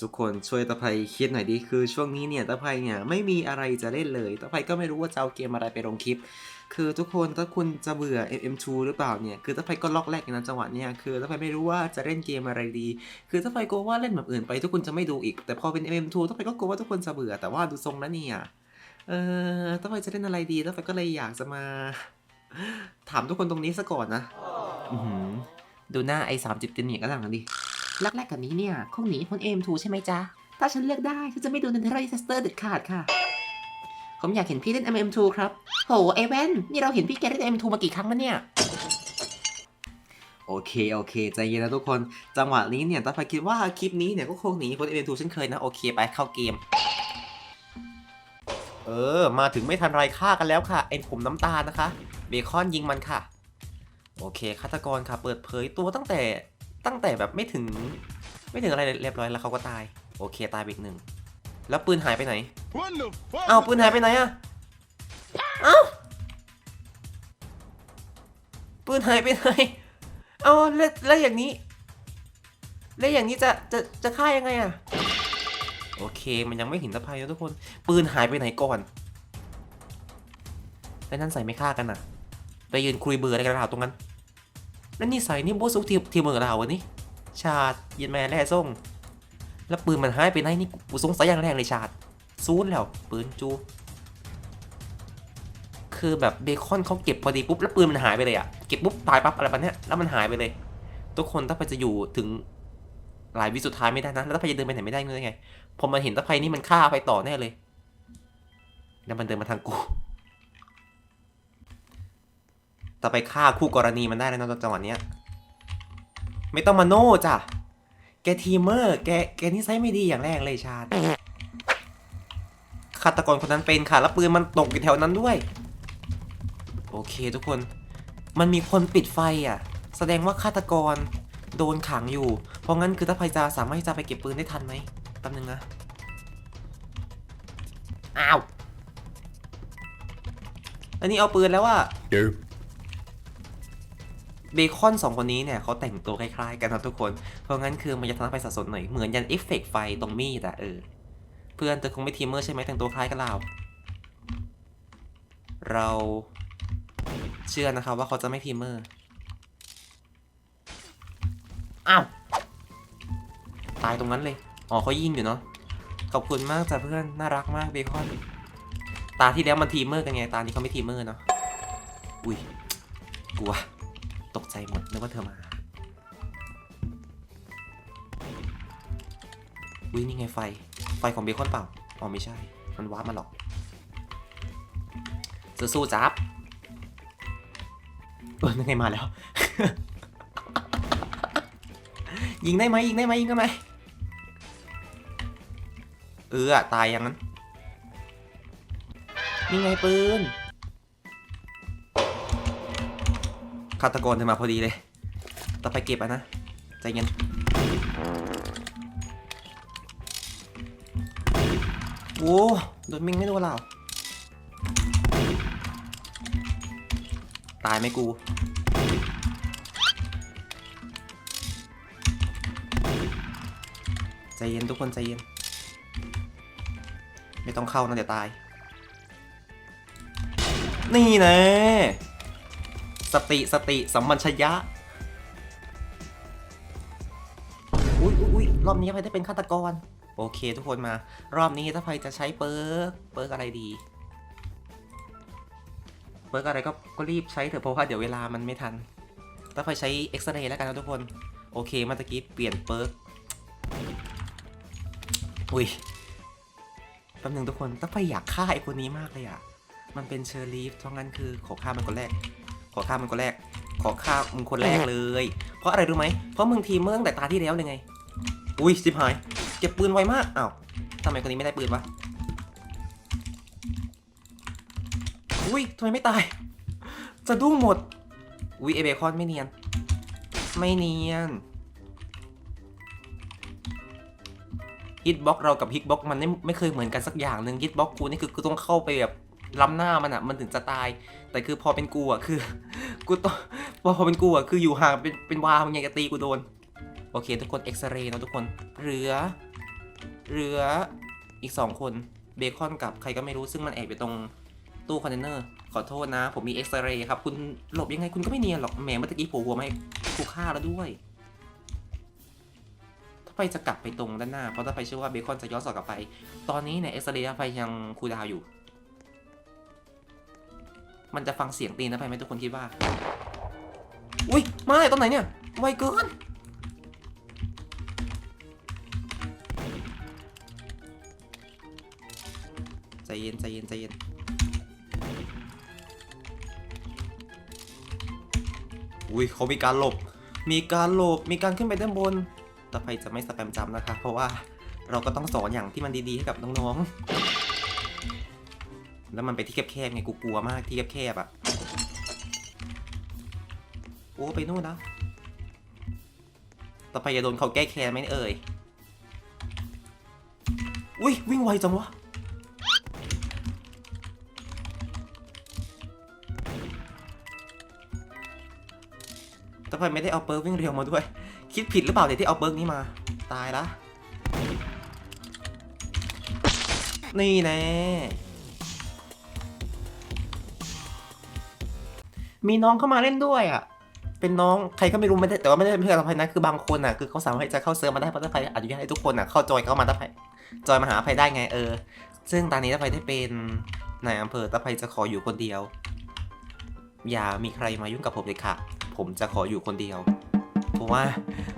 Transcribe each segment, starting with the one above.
ทุกคนช่วยตะไพคิดหน่อยดิคือช่วงนี้เนี่ยตะไพเนี่ยไม่มีอะไรจะเล่นเลยตะไพก็ไม่รู้ว่าจะเอาเกมอะไรไปลงคลิป คือทุกคนถ้าคุณจะเบื่อ MM2 หรือเปล่าเนี่ยคือตะไพก็ล็อกแรกในจังหวะเนี่ยคือตะไพไม่รู้ว่าจะเล่นเกมอะไรดี คือตะไพกลัวว่าเล่นแบบอื่นไปทุกคนจะไม่ดูอีก แต่พอเป็น MM2 ตะไพก็กลัวว่าทุกคนจะเบื่อแต่ว่าดูทรงแล้วเนี่ยเออตะไพจะเล่นอะไรดีตะไพก็เลยอยากจะมา ถามทุกคนตรงนี้ซะก่อนนะอือหือดูหน้าไอ้สามจิตเตียนเนี่ยก็ต่างกันดิ ลักแรกกับนี้เนี่ยคงหนีพ้นเอ็มทูใช่ไหมจ๊ะ ถ้าฉันเลือกได้ ฉันจะไม่ดูนันเทรายเซสเตอร์เด็ดขาดค่ะ ผมอยากเห็นพี่เล่น MM2 ครับ โหเอเวนนี่เราเห็นพี่แกเล่น MM2 มากี่ครั้งแล้วเนี่ย โอเค โอเค ใจเย็นนะทุกคน จังหวะนี้เนี่ยตาพาคิดว่าคลิปนี้เนี่ยก็คงหนีคนเอเวนทูเช่นเคยนะ โอเคไปเข้าเกม เออ มาถึงไม่ทันไรฆ่ากันแล้วค่ะไอ้ผมน้ำตานะคะ เบคอนยิงมันค่ะ โอเคฆาตกรค่ะ เปิดเผยตัวตั้งแต่ ตั้งแต่แบบไม่ถึงไม่ถึงอะไรเลยเรียบร้อยแล้วเขาก็ตาย โอเคตายไปอีกหนึ่งแล้วปืนหายไปไหน What the fuck? เอ้าปืนหายไปไหนอะเอ้าปืนหายไปไหนเอาแล้วแล้วอย่างนี้ แล้วอย่างนี้จะจะจะฆ่ายังไงอะโอเคมันยังไม่เห็นตะไคร้นะทุกคน ปืนหายไปไหนก่อนแล้วนั่นใส่ไม่ฆ่ากันอะไปยืนคุยเบื่ออะไรกันเราตรงนั้น แล้วนี่ใส่นี่โบสุกทีมทีมืองเราวะนี่ชาดเย็นแม่แร่ส่ง แล้วปืนมันหายไปไหนนี่กูสงสัยอย่างแรงเลยชาดซูนแล้วปืนจู คือแบบเบคอนเขาเก็บพอดีปุ๊บแล้วปืนมันหายไปเลยอะเก็บปุ๊บตายปั๊บอะไรแบบเนี้ยแล้วมันหายไปเลย ทุกคนถ้าไปจะอยู่ถึงหลายวิสุดท้ายไม่ได้นะ แล้วถ้าไปจะเดินไปไหนไม่ได้เลยไง พอมาเห็นตะไคร่นี่มันฆ่าไปต่อแน่เลย แล้วมันเดินมาทางกู ต่อไปฆ่าคู่กรณีมันได้แล้วนะจังหวะเนี้ย ไม่ต้องมาโน่จ้ะ แกทีมเมอร์ แก แกนิสัยไม่ดีอย่างแรกเลยชาติฆาตกรคนนั้นเป็นค่ะ แล้วปืนมันตกอยู่แถวนั้นด้วย โอเคทุกคน มันมีคนปิดไฟอะ แสดงว่าฆาตกรโดนขังอยู่ เพราะงั้นคือถ้าไพจะสามารถที่จะไปเก็บปืนได้ทันไหมแป๊บนึงนะ อ้าว อันนี้เอาปืนแล้วอะ Derp. เบคอนสองคนนี้เนี่ยเขาแต่งตัวคล้ายๆ กันนะทุกคน เพราะงั้นคือมันจะทำให้ไปสับสนหน่อย เหมือนยันเอฟเฟกต์ไฟตรงมีดอะเออ เพื่อนเธอคงไม่ทีมเมอร์ใช่ไหมแต่งตัวคล้ายกันเรา เราเชื่อนะครับว่าเขาจะไม่ทีมเมอร์ อ้าว ตายตรงนั้นเลย อ๋อเขายิงอยู่เนาะ ขอบคุณมากจ้ะเพื่อน น่ารักมากเบคอน ตาที่แล้วมันทีมเมอร์กันไง ตานี้เขาไม่ทีมเมอร์เนาะ อุ้ย กลัว ตกใจหมดนึกว่าเธอมาอุ้ยนี่ไงไฟ ไฟของเบคอนเปล่า อ๋อไม่ใช่ มันวาร์ปมาหรอก สู้ๆจับเออนั่นไงมาแล้ว ยิงได้ไหมยิงได้ไหมยิงได้ไหมเออตายอย่างนั้น นี่ไงปืนาตกรเธอมาพอดีเลย ต่อไปเก็บอะนะ ใจเย็นโอ้โดนมิงไม่โดนเรา ตายไหมกู ใจเย็นทุกคนใจเย็น ไม่ต้องเข้านะเดี๋ยวตาย นี่นะ สติสติสัมมัญชยะ อุ้ยอุ๊ยอุ้ยรอบนี้ไพได้เป็นฆาตกร โอเคทุกคนมา รอบนี้ถ้าไพจะใช้เปิร์กเปิร์กอะไรดี เปิร์กอะไรก็ก็รีบใช้เถอะเพราะว่าเดี๋ยวเวลามันไม่ทัน ถ้าไพใช้เอ็กซเรย์แล้วกันนะทุกคน โอเคเมื่อตะกี้เปลี่ยนเปิร์กอุ้ยแป๊บนึงทุกคนถ้าไพอยากฆ่าไอ้คนนี้มากเลยอะมันเป็นเชอร์ลีฟเพราะงั้นคือขอฆ่ามันคนแรก อฆ่ามันคนแรก ขอฆ่ามึงคนแรกเลย เพราะอะไรรู้ไหมเพราะมึงทีมเมื่อตั้งแต่ตาที่แล้วเลยไง อุ้ยสิบหาย เก็บปืนไวมากอ้าวทำไมคนนี้ไม่ได้ปืนวะ อุ้ยทำไมไม่ตาย จะดุ้งหมด อุ้ยเอเบคอนไม่เนียน ไม่เนียนฮิตบ็อกเรากับฮิตบ็อกมันไม่ไม่เคยเหมือนกันสักอย่างหนึ่งฮิตบ็อกกูนี่คือกูต้องเข้าไปแบบล้ำหน้ามันอะมันถึงจะตาย แต่คือพอเป็นกูอะคือ กูต้องพอพอเป็นกูอะคืออยู่ห่างเป็นเป็นวามันยังจะตีกูโดน โอเค ทุกคนเอ็กซเรย์นะทุกคนเหลือเหลืออีก2คนเบคอนกับใครก็ไม่รู้ซึ่งมันแอบอยู่ตรงตู้คอนเทนเนอร์ ขอโทษนะ ผมมีเอ็กซเรย์ครับ คุณหลบยังไงคุณก็ไม่เนียนหรอกแหมเมื่อกี้ผล่หัวไมาให้กูฆ่าแล้วด้วยถ้าไปจะกลับไปตรงด้านหน้า เพราะถ้าไปเชื่อว่าเบคอนจะย้อนสอนกลับไป ตอนนี้เนี่ยเอ็กซเรย์ไปยังคูดาวอยู่ มันจะฟังเสียงตีนนะไปไหมทุกคนคิดว่า อุ้ยไม่ตอนไหนเนี่ย ไวเกิน ใจเย็นใจเย็นใจเย็นอุ้ยเขามีการหลบ มีการหลบ มีการขึ้นไปด้านบน แต่ไปจะไม่สแปมจำนะคะ เพราะว่าเราก็ต้องสอนอย่างที่มันดีๆให้กับน้องๆ แล้วมันไปที่แคบๆไงกูกลัวมากที่แคบๆอะ โอ้ไปนู่นนะต่อไปจะโดนเขาแก้แค้นไหมเอ่ย อุ้ยวิ่งไวจังวะ ต่อไปไม่ได้เอาเปิร์กวิ่งเร็วมาด้วย คิดผิดหรือเปล่าเดี๋ยวที่เอาเปิร์กนี้มา ตายละ นี่แน่ มีน้องเข้ามาเล่นด้วยอะ เป็นน้องใครก็ไม่รู้ไม่ได้แต่ว่าไม่ได้เป็นเพื่อนกับใครนะคือบางคนอะคือเขาสามารถจะเข้าเซิร์ฟมาได้เพราะถ้าใครอนุญาตให้ทุกคนอะเข้าจอยเข้ามาถ้าใครจอยมาหาใครได้ไงเออ ซึ่งตอนนี้ถ้าใครได้เป็นนายอำเภอถ้าใครจะขออยู่คนเดียว อย่ามีใครมายุ่งกับผมเลยค่ะ ผมจะขออยู่คนเดียวเพราะว่า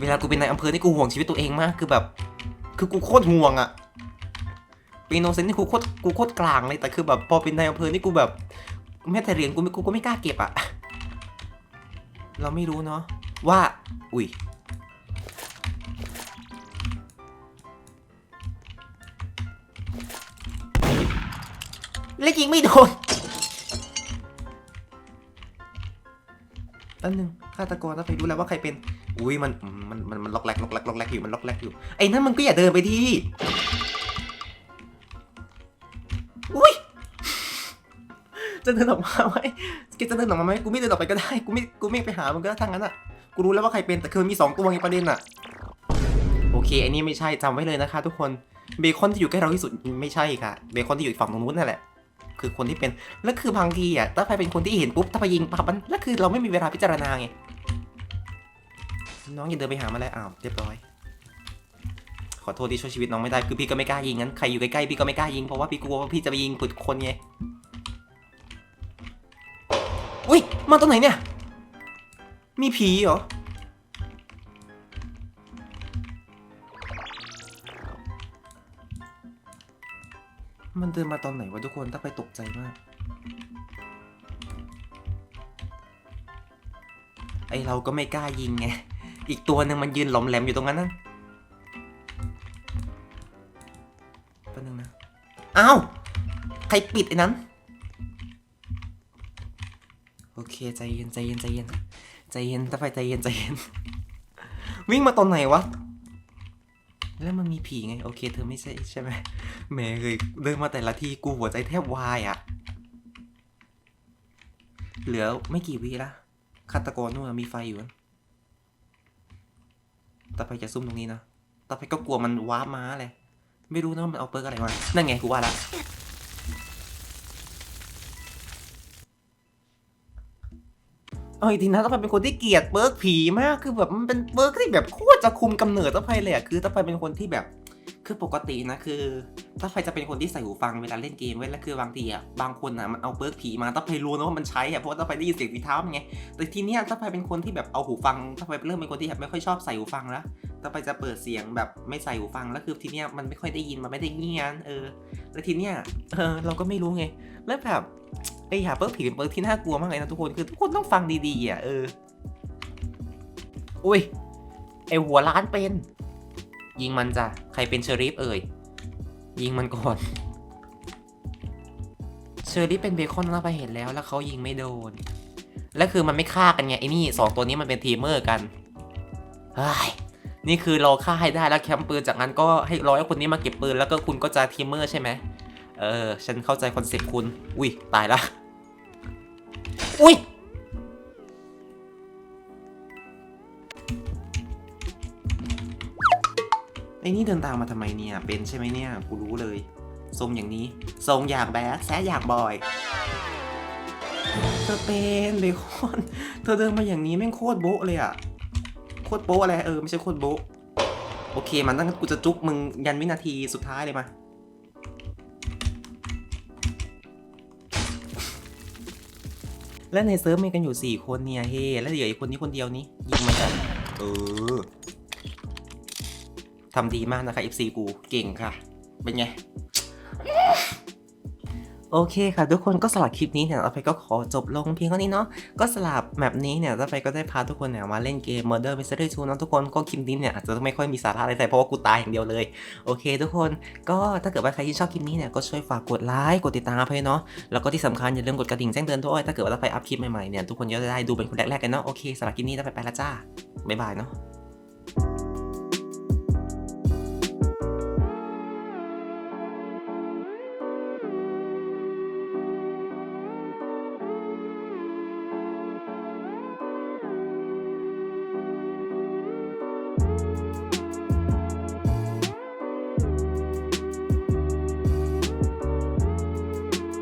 เวลากูเป็นนายอำเภอนี่กูห่วงชีวิตตัวเองมากคือแบบ คือกูโคตรห่วงอะปีโนเซนนี่กูโคตรกูโคตรกลางเลยแต่คือแบบพอเป็นนายอำเภอนี่กูแบบ แม้แต่เหรียญกูไม่กูก็ไม่กล้าเก็บอะเราไม่รู้เนาะว่า อุ้ยเล็กยิงไม่โดนอันหนึ่งฆาตกรต้องไปรู้แล้วว่าใครเป็น อุ้ยมันมันมันมันล็อกแรกล็อกแรกล็อกแรกอยู่มันล็อกแรกอยู่ไอ้นั่นมันก็อย่าเดินไปที่ จะเดินออกมาไหมแกจะเดินออกมาไหมกูไม่เดินออกไปก็ได้ กูไม่ กูไม่ไปหามันก็ได้ทั้งนั้นอะ กูรู้แล้วว่าใครเป็น แต่คือมีสองตัวไงประเด็นอะ โอเค อันนี้ไม่ใช่จำไว้เลยนะคะ ทุกคน เบคอนที่อยู่ใกล้เราที่สุดไม่ใช่ค่ะ เบคอนที่อยู่ฝั่งตรงนู้นนั่นแหละ คือคนที่เป็น แล้วคือบางทีอะ ถ้าใครเป็นคนที่เห็นปุ๊บ ถ้าไปยิงปั๊บมัน แล้วคือเราไม่มีเวลาพิจารณาไง น้องอย่าเดินไปหามาแล้วอ้าว เรียบร้อย ขอโทษที่ช่วยชีวิตน้องไม่ได้ คือพี่ก็ไม่กล้ายิงงั้น ใครอยู่ใกล้ๆพี่ก็ไม่กล้ายิง เพราะว่าพี่กลัวว่าพี่จะไปยิงผิดคนไง อุ้ย มาตรงไหนเนี่ย มีผีเหรอ มันเดินมาตอนไหนวะทุกคน ถ้าไปตกใจมาก ไอเราก็ไม่กล้ายิงไง อีกตัวหนึ่งมันยืนหลอมแหลมอยู่ตรงนั้นนั่นแป๊บนึงนะ อ้าว ใครปิดไอ้นั้น ใจเย็นใจเย็นใจเย็นใจเย็นถ้าไปใจเย็นใจเย็น วิ่งมาตอนไหนวะ แล้วมันมีผีไง โอเค เธอไม่ใช่ใช่ไหมแหม่เคยเดินมาแต่ละทีกูหัวใจแทบวายอะ่ะ เหลือไม่กี่วิละฆาตกรนู่นมีไฟอยู่นะต่ไปจะซุ่มตรงนี้นะต่ไปก็กลัวมันว้าร์ปมาเลย ไม่รู้นะมันเอาเปิร์กอะไรมา นั่นไงกูว่าละ เอาจริงๆนะต้องไปเป็นคนที่เกลียดเบิร์กผีมากคือแบบมันเป็นเบิร์กที่แบบโคตรจะคุมกำเนิดต้องไปเลยอะคือต้องไปเป็นคนที่แบบคือปกตินะคือถ้าไฟจะเป็นคนที่ใส่หูฟังเวลาเล่นเกมเว้ยแล้วคือบางทีอะบางคนอะมันเอาเบิร์กผีมาต้องไปรู้นะว่ามันใช้อะเพราะว่าต้องไปได้ยินเสียงฝีเท้ามไงแต่ทีเนี้ยถ้าไฟเป็นคนที่แบบเอาหูฟังถ้าไฟเริ่มเป็นคนที่แบบไม่ค่อยชอบใส่หูฟังแล้วถ้าไปจะเปิดเสียงแบบไม่ใส่หูฟังแล้วคือทีเนี้ยมันไม่ค่อยได้ยินมันไม่ได้เงียนเออแล้วทีเนี้ยเออเราก็ไม่รู้ไงแล้วแบบ ไอ้หาเบิร์กผีเป็นเบิร์กที่น่ากลัวมากเลยนะทุกคนคือทุกคนต้องฟังดีๆอะเอออุ้ยไอหัวล้านเป็น ยิงมันจ้ะใครเป็นเชอริฟเอ่ยยิงมันก่อนเชอริฟเป็นเบคอนเราไปเห็นแล้วแล้วเขายิงไม่โดน แล้วคือมันไม่ฆ่ากันไงไอ้นี่สองตัวนี้มันเป็นทีมเมอร์กันเฮ้ยนี่คือเราฆ่าให้ได้แล้วแคมป์ปืนจากนั้นก็ให้ร้อยคนนี้มาเก็บปืนแล้วก็คุณก็จะทีมเมอร์ใช่ไหม เออ ฉันเข้าใจคอนเซ็ปต์คุณ อุ้ย ตายละ อุ้ย ไอ้นี่เดินตามมาทำไมเนี่ย เป็นใช่ไหมเนี่ย กูรู้เลย ทรงอย่างนี้ ทรงอยากแบดแซดอยากบอย เธอเป็นเบคอน เธอเดินมาอย่างนี้แม่งโคตรโบ๊ะเลยอะโคตรโบ๊ะอะไร เออ ไม่ใช่โคตรโบ๊ะ โอเค มันตั้งกูจะจุ๊บมึงยันวินาทีสุดท้ายเลยมา และในเซิร์ฟมีกันอยู่ 4 คนเนี่ยเฮแล้วเหลืออีกคนนี้คนเดียวนี้ยิงมันกันเออทำดีมากนะคะ FC กูเก่งค่ะ เป็นไง โอเคค่ะทุกคนก็สลับคลิปนี้เนี่ยเราไปก็ขอจบลงเพียงเท่านี้เนาะก็สลับแมปนี้เนี่ยเราไปก็ได้พาทุกคนเนี่ยมาเล่นเกม Murder Mystery 2นะทุกคนก็คลิปนี้เนี่ยอาจจะไม่ค่อยมีสาระอะไรแต่เพราะว่ากูตายอย่างเดียวเลยโอเค ทุกคนก็ถ้าเกิดว่าใครที่ชอบคลิปนี้เนี่ยก็ช่วยฝากกดไลค์กดติดตามให้เนาะแล้วก็ที่สำคัญอย่าลืมกดกระดิ่งแจ้งเตือนด้วยถ้าเกิดว่าเราไปอัพคลิปใหม่ๆเนี่ยทุกคนจะได้ดูเป็นคนแรกๆกันเนาะโอเคสำหรับคลิปนี้เราไปไปล้วจ้าบ๊ายบายเนาะ